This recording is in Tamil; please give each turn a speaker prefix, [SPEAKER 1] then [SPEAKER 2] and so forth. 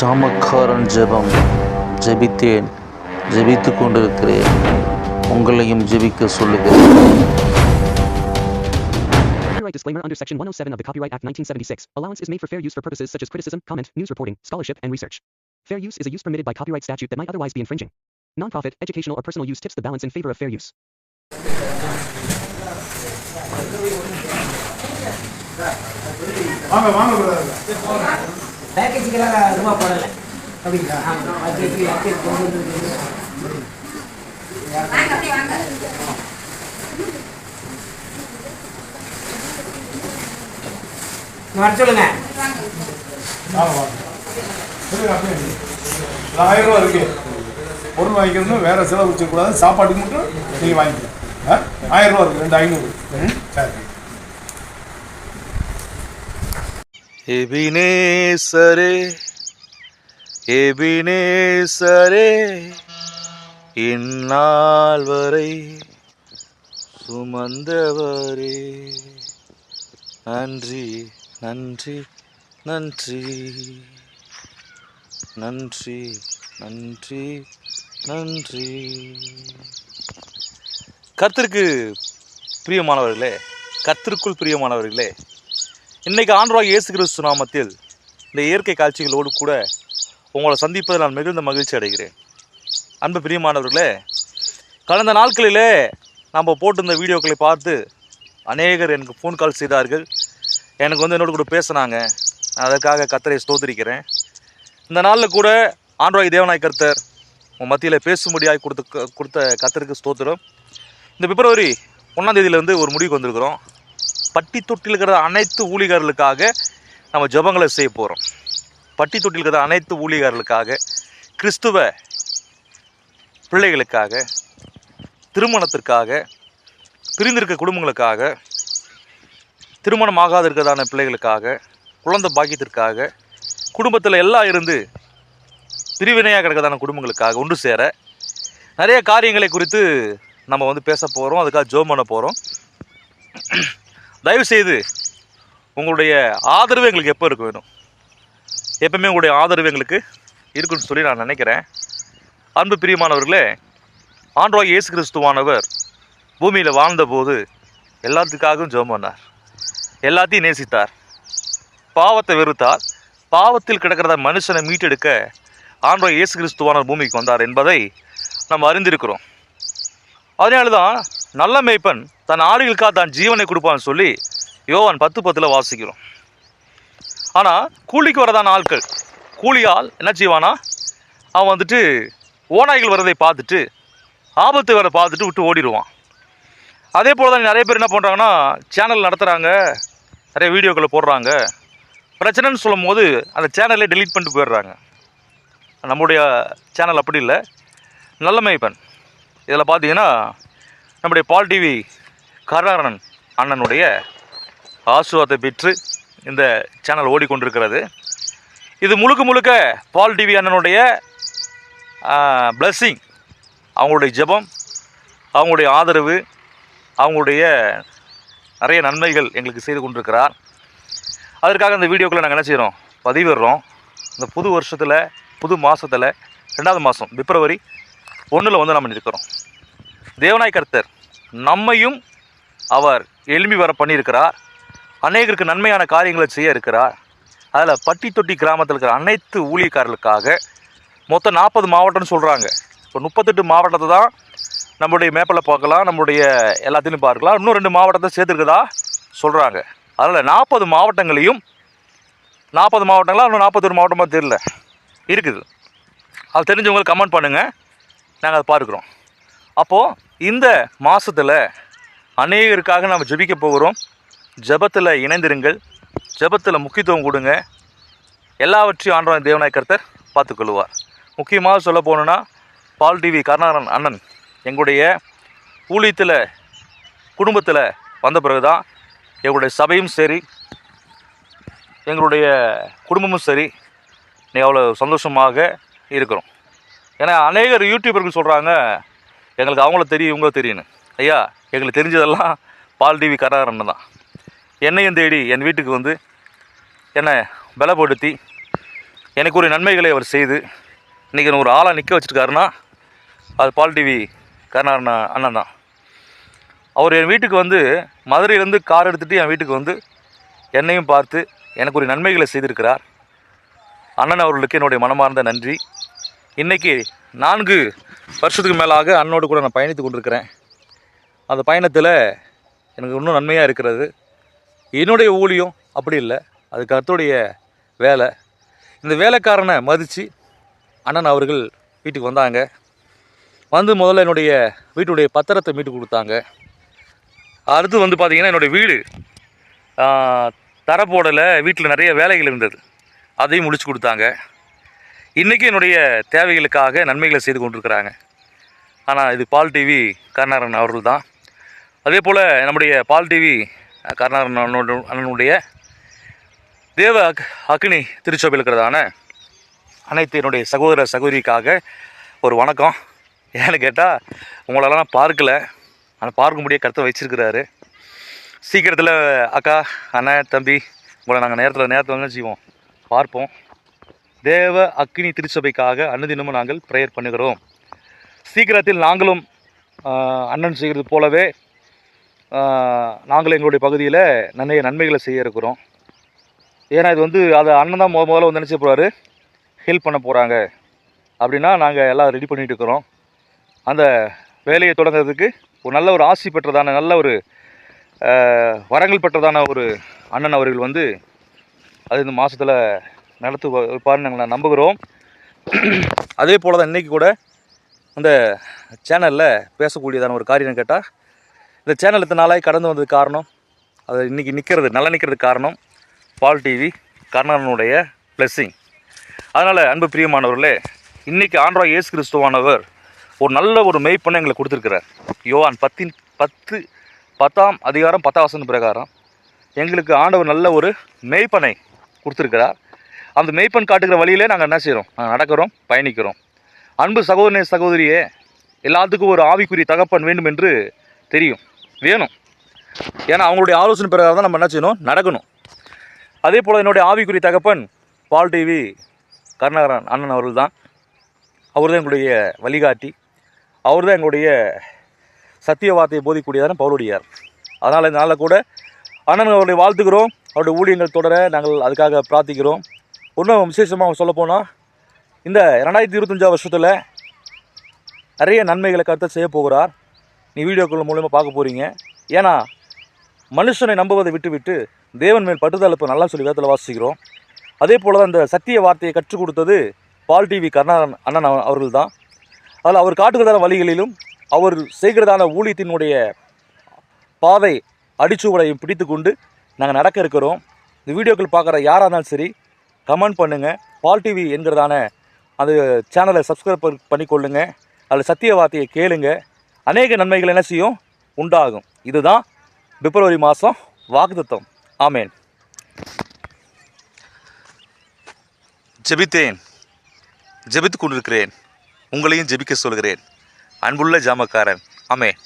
[SPEAKER 1] ஜாமக்காரன் ஜெபம் ஜெபித்தேன் ஜெபித்து கொண்டிருக்கிறேன் உங்களையும் ஜெபிக்க சொல்லுகிறேன்
[SPEAKER 2] Copyright disclaimer under Section 107 of the Copyright Act 1976. Allowance is made for fair use for purposes such as criticism, comment, news reporting, scholarship, and research. Fair use is a use permitted by copyright statute that might otherwise be infringing. Nonprofit, educational, or personal use tips the balance in favor of fair use.
[SPEAKER 3] வாங்க வாங்க பிரதர்
[SPEAKER 4] பேக்கேஜுக்கெல்லாம் ரூபா போடலை.
[SPEAKER 3] அப்படிங்களா?
[SPEAKER 4] ஆமாம் பேக்கேஜ் பேக்கேஜ் கொண்டு வந்து வர சொல்லுங்க.
[SPEAKER 3] ஆயிரம் ரூபா இருக்கு. பொருள் வாங்கிக்கணும் வேற செலவு வச்சுக்கூடாது சாப்பாட்டுக்கு மட்டும் நீங்கள் வாங்கிக்கலாம் ஆ? ஆயிரம் ரூபா இருக்கு ரெண்டு ஐநூறு. ம், சரி.
[SPEAKER 1] எபினேசரே எபினேசரே இந்நாள் வரை சுமந்தவரே. நன்றி நன்றி நன்றி நன்றி நன்றி நன்றி. கர்த்தருக்கு பிரியமானவர்களே கர்த்தருக்குள் பிரியமானவர்களே இன்றைக்கு ஆண்டவராக இயேசு கிறிஸ்து நாமத்தில் இந்த இயற்கை காட்சிகளோடு கூட உங்களை சந்திப்பதில் நான் மிகுந்த மகிழ்ச்சி அடைகிறேன். அன்பு பிரியமானவர்களே கடந்த நாட்களிலே நம்ம போட்டிருந்த வீடியோக்களை பார்த்து அநேகர் எனக்கு ஃபோன் கால் செய்தார்கள். எனக்கு வந்து என்னோட கூட பேசினாங்க. நான் அதற்காக கத்தரை ஸ்தோத்திரிக்கிறேன். இந்த நாளில் கூட ஆண்ட்ராய் தேவனாய் கர்த்தர் உங்கள் மத்தியில் பேசும்படியாக கொடுத்த கொடுத்த கத்தருக்கு ஸ்தோத்திரம். இந்த பிப்ரவரி ஒன்றாம் தேதியிலேருந்து ஒரு முடிவுக்கு வந்திருக்கிறோம். பட்டி தொட்டில் இருக்கிற அனைத்து ஊழியர்களுக்காக நம்ம ஜெபங்களை செய்ய போகிறோம் பட்டி தொட்டில் இருக்கிற அனைத்து ஊழியர்களுக்காக கிறிஸ்துவ பிள்ளைகளுக்காக திருமணத்திற்காக பிரிந்திருக்க குடும்பங்களுக்காக திருமணம் ஆகாது இருக்கிறதான பிள்ளைகளுக்காக குழந்தை பாக்கியத்திற்காக குடும்பத்தில் எல்லாம் இருந்து பிரிவினையாக கிடக்கிறதான குடும்பங்களுக்காக ஒன்று சேர நிறைய காரியங்களை குறித்து நம்ம வந்து பேச போகிறோம் அதுக்காக ஜோம் பண்ண போகிறோம் தயவு செய்து உங்களுடைய ஆதரவு எங்களுக்கு எப்போ இருக்க வேணும்? எப்பவுமே உங்களுடைய ஆதரவு எங்களுக்கு இருக்குன்னு சொல்லி நான் நினைக்கிறேன். அன்பு பிரியமானவர்களே ஆண்டவராக இயேசு கிறிஸ்துவானவர் பூமியில் வாழ்ந்தபோது எல்லாத்துக்காகவும் ஜெபம் பண்ணார். எல்லாத்தையும் நேசித்தார். பாவத்தை வெறுத்தார். பாவத்தில் கிடக்கிறத மனுஷனை மீட்டெடுக்க ஆண்டோ இயேசு கிறிஸ்துவானவர் பூமிக்கு வந்தார் என்பதை நம்ம அறிந்திருக்கிறோம். அதனால தான் நல்ல மேய்ப்பன் தன் ஆடுகளுக்காக தான் ஜீவனை கொடுப்பான்னு சொல்லி யோவான் பத்து பத்தில் வாசிக்கிறோம். ஆனால் கூலிக்கு வரதான ஆட்கள். கூலியால் என்ன செய்வானா? அவன் வந்துட்டு ஓநாய்கள் வரதை பார்த்துட்டு ஆபத்து வர பார்த்துட்டு விட்டு ஓடிடுவான். அதே போல் தான் நிறைய பேர் என்ன பண்ணுறாங்கன்னா சேனல் நடத்துகிறாங்க நிறைய வீடியோக்களை போடுறாங்க. பிரச்சனைன்னு சொல்லும் போது அந்த சேனலே டெலீட் பண்ணிட்டு போயிடுறாங்க. நம்முடைய சேனல் அப்படி இல்லை. நல்ல மேய்ப்பன். இதில் பார்த்தீங்கன்னா நம்முடைய பால் டிவி கருணாகரன் அண்ணனுடைய ஆசீர்வாதத்தை பெற்று இந்த சேனல் ஓடிக்கொண்டிருக்கிறது. இது முழுக்க முழுக்க பால் டிவி அண்ணனுடைய பிளஸ்ஸிங் அவங்களுடைய ஜெபம் அவங்களுடைய ஆதரவு அவங்களுடைய நிறைய நன்மைகள் எங்களுக்கு செய்து கொண்டிருக்கிறார். அதற்காக இந்த வீடியோக்குள்ளே நாங்கள் என்ன செய்கிறோம் பதிவிடுறோம். இந்த புது வருஷத்தில் புது மாதத்தில் ரெண்டாவது மாதம் பிப்ரவரி ஒன்றில் வந்து நம்ம இருக்கிறோம் தேவநாய் கர்த்தர் நம்மையும் அவர் எழும்பி வர பண்ணியிருக்கிறார். அநேகருக்கு நன்மையான காரியங்களை செய்ய இருக்கிறார். அதில் பட்டி தொட்டி கிராமத்தில் இருக்கிற அனைத்து ஊழியக்காரர்களுக்காக மொத்தம் நாற்பது மாவட்டம்னு சொல்கிறாங்க இப்போ முப்பத்தெட்டு மாவட்டத்தை தான் நம்மளுடைய மேப்பில் பார்க்கலாம் நம்மளுடைய எல்லாத்தையும் பார்க்கலாம். இன்னும் ரெண்டு மாவட்டத்தை சேர்த்துருக்குதா? சொல்கிறாங்க அதில் நாற்பது மாவட்டங்களையும் நாற்பது மாவட்டங்களா இன்னும் நாற்பத்தொரு மாவட்டமாக தெரியல. இருக்குது. அது தெரிஞ்சவங்களுக்கு கமெண்ட் பண்ணுங்கள் நாங்கள் அதை பார்க்குறோம். அப்போது இந்த மாதத்தில் அநேகருக்காக நாம் ஜெபிக்க போகிறோம். ஜெபத்தில் இணைந்திருங்கள். ஜெபத்தில் முக்கியத்துவம் கொடுங்க. எல்லாவற்றையும் ஆண்டவன் தேவனாய் கர்த்தர் பார்த்துக்கொள்வார் முக்கியமாக சொல்ல போனோன்னா பால் டிவி கருணாகரன் அண்ணன் எங்களுடைய ஊழியத்தில் குடும்பத்தில் வந்த பிறகு தான் எங்களுடைய சபையும் சரி எங்களுடைய குடும்பமும் சரி நீ அவ்வளோ சந்தோஷமாக இருக்கிறோம். ஏன்னா அநேகர் யூடியூபர்கள் சொல்கிறாங்க எங்களுக்கு அவங்கள தெரியும் இவங்கள தெரியும்னு. ஐயா எங்களுக்கு தெரிஞ்சதெல்லாம் பால் டிவி கராரன்னு தான். என்னையும் தேடி என் வீட்டுக்கு வந்து என்னை பலப்படுத்தி எனக்கு ஒரு நன்மைகளை அவர் செய்து இன்றைக்கி ஒரு ஆளாக நிற்க வச்சுருக்காருன்னா அது பால் டிவி கருணாகரன் அண்ணன் தான். அவர் என் வீட்டுக்கு வந்து மதுரையிலேருந்து கார் எடுத்துகிட்டு என் வீட்டுக்கு வந்து என்னையும் பார்த்து எனக்கு ஒரு நன்மைகளை செய்திருக்கிறார். அண்ணன் அவர்களுக்கு என்னுடைய மனமார்ந்த நன்றி. இன்றைக்கி நான்கு வருஷத்துக்கு மேலாக அண்ணோடு கூட நான் பயணித்து கொண்டிருக்கிறேன். அந்த பயணத்தில் எனக்கு இன்னும் நன்மையாக இருக்கிறது. என்னுடைய ஊழியம் அப்படி இல்லை. அது கருத்துடைய வேலை. இந்த வேலைக்காரனை மதித்து அண்ணன் அவர்கள் வீட்டுக்கு வந்தாங்க. வந்து முதல்ல என்னுடைய வீட்டுடைய பத்திரத்தை மீட்டு கொடுத்தாங்க. அடுத்து வந்து பார்த்திங்கன்னா என்னுடைய வீடு ஆ, போடலை. வீட்டில் நிறைய வேலைகள் இருந்தது. அதையும் முடிச்சு கொடுத்தாங்க. இன்றைக்கி என்னுடைய தேவைகளுக்காக நன்மைகளை செய்து கொண்டிருக்கிறாங்க. ஆனால் இது பால் டிவி கருணாகரன் அவர்கள் தான். அதே போல் நம்முடைய பால் டிவி கருணாகரன் அண்ணனுடைய தேவ அக் அக்னி திருச்சபையில் இருக்கிறதான அனைத்து என்னுடைய சகோதர சகோதரிக்காக ஒரு வணக்கம். ஏன்னு கேட்டால் உங்களெல்லாம் நான் பார்க்கல. ஆனால் பார்க்கும்படியே கருத்தை வச்சுருக்கிறாரு. சீக்கிரத்தில் அக்கா அண்ணன் தம்பி உங்களை நாங்கள் நேரத்தில் நேரத்தில் வந்து செய்வோம் பார்ப்போம். தேவ அக்னி திருச்சபைக்காக அன்னதினமும் நாங்கள் ப்ரேயர் பண்ணுகிறோம். சீக்கிரத்தில் நாங்களும் அண்ணன் செய்கிறது போலவே நாங்களும் நாங்கள் எங்களுடைய பகுதியில் நிறைய நன்மைகளை செய்ய இருக்கிறோம். ஏன்னா இது வந்து அதை அண்ணன் தான் முத முதல்ல வந்து நினச்சி போகிறாரு ஹெல்ப் பண்ண போகிறாங்க அப்படின்னா நாங்கள் எல்லாம் ரெடி பண்ணிகிட்டு இருக்கிறோம். அந்த வேலையை தொடங்குறதுக்கு ஒரு நல்ல ஒரு ஆசி பெற்றதான நல்ல ஒரு வரங்கள் பெற்றதான ஒரு அண்ணன் அவர்கள் வந்து அது இந்த மாதத்தில் நடத்து வைப்பார்னு நாங்கள் நம்புகிறோம். அதே போல் தான் இன்றைக்கி கூட அந்த சேனலில் பேசக்கூடியதான ஒரு காரியம் கேட்டால் இந்த சேனல் இத்தனை கடந்து வந்ததுக்கு காரணம் அது இன்றைக்கி நிற்கிறது நல்லா நிற்கிறதுக்கு காரணம் பால் டிவி கர்ணனுடைய பிளெஸ்ஸிங் அதனால் அன்பு பிரியமானவர்களே இன்றைக்கி ஆண்ட்ரா இயேசு கிறிஸ்துவானவர் ஒரு நல்ல ஒரு மெய்ப்பண்ணை எங்களை கொடுத்துருக்கிறார். யோவான் பத்தின் பத்து பத்தாம் அதிகாரம் பத்தாம் வசன பிரகாரம் எங்களுக்கு ஆண்டவர் நல்ல ஒரு மெய்ப்பனை கொடுத்துருக்கிறார். அந்த மெய்ப்பன் காட்டுகிற வழியிலே நாங்கள் என்ன செய்கிறோம் நாங்கள் நடக்கிறோம் பயணிக்கிறோம். அன்பு சகோதரனே சகோதரியே எல்லாத்துக்கும் ஒரு ஆவிக்குரிய தகப்பன் வேண்டும் என்று தெரியும் வேணும். ஏன்னா அவங்களுடைய ஆலோசனை பிறகு தான் நம்ம என்ன செய்யணும்? நடக்கணும். அதே போல் என்னுடைய ஆவிக்குரிய தகப்பன் பால் டிவி கருணாகரன் அண்ணன் அவர்கள் தான் அவர் தான் எங்களுடைய வழிகாட்டி. அவர் தான் எங்களுடைய சத்திய வார்த்தையை போதிக்கூடியதான பவுலுடையார். அதனால் இந்த நாளில் கூட அண்ணன் அவர்களை வாழ்த்துக்கிறோம் அவருடைய ஊழியங்கள் தொடர நாங்கள் அதுக்காக பிரார்த்திக்கிறோம். இன்னும் விசேஷமாக சொல்லப்போனால் இந்த ரெண்டாயிரத்தி இருபத்தஞ்சா வருஷத்தில் நிறைய நன்மைகளை கருத்தை செய்ய போகிறார். நீ வீடியோக்கள் மூலயமா பார்க்க போகிறீங்க ஏன்னா மனுஷனை நம்புவதை விட்டுவிட்டு தேவன் மேல் பட்டுதல் இப்போ நல்லா சொல்லி வேதத்தில் வாசிக்கிறோம். அதே போல் தான் இந்த சத்திய வார்த்தையை கற்றுக் கொடுத்தது பால் டிவி கருணாகரன் அண்ணன் அவர்கள் தான் அதில் அவர் காட்டுகிறதான வழிகளிலும் அவர் செய்கிறதான ஊழியத்தினுடைய பாதை அடிச்சுவடையும் பிடித்து கொண்டு நாங்கள் நடக்க இருக்கிறோம். இந்த வீடியோக்கள் பார்க்குற யாராக இருந்தாலும் சரி கமெண்ட் பண்ணுங்கள் பால் டிவி என்கிறதான அந்த சேனலை சப்ஸ்கிரைப் பண்ணிக்கொள்ளுங்க. அதில் சத்திய வார்த்தையை கேளுங்க. அநேக நன்மைகள் என்ன செய்யும்? உண்டாகும். இதுதான் பிப்ரவரி மாதம் வாக்குத்தத்தம். ஆமேன். ஜெபித்தேன். ஜெபித்து கொண்டிருக்கிறேன். உங்களையும் ஜெபிக்க சொல்கிறேன். அன்புள்ள ஜாமக்காரன். ஆமேன்.